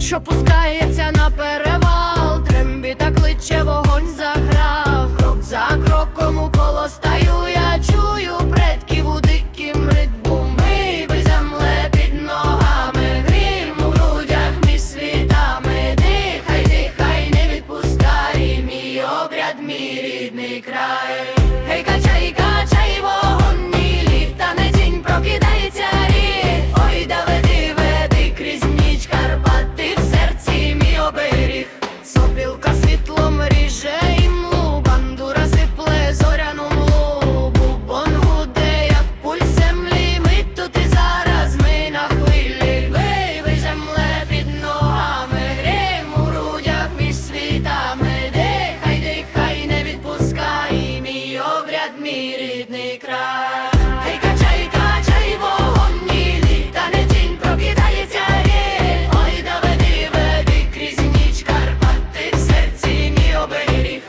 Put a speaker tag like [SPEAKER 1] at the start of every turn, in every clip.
[SPEAKER 1] що пускається на перевал, трембі трембіта кличе вогонь заграв, крок за кроком у коло стаю я чую предків у диким ритму. Ми земле під ногами, грім у грудях між світами, дихай, дихай, не відпускай, мій обряд, мій рідний край, Гей, качай, качай край. Гей, качай, качай, вогонь, літа не тінь прокидається рі. Ой, да веди, веди крізь ніч Карпати в серці мій оберіг.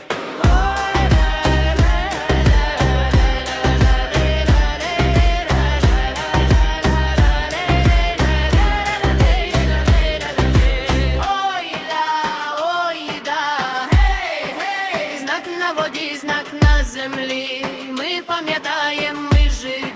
[SPEAKER 1] Ой, да, ой, да, гей, гей, знак на воді, знак землі, ми пам'ятаємо, ми живі.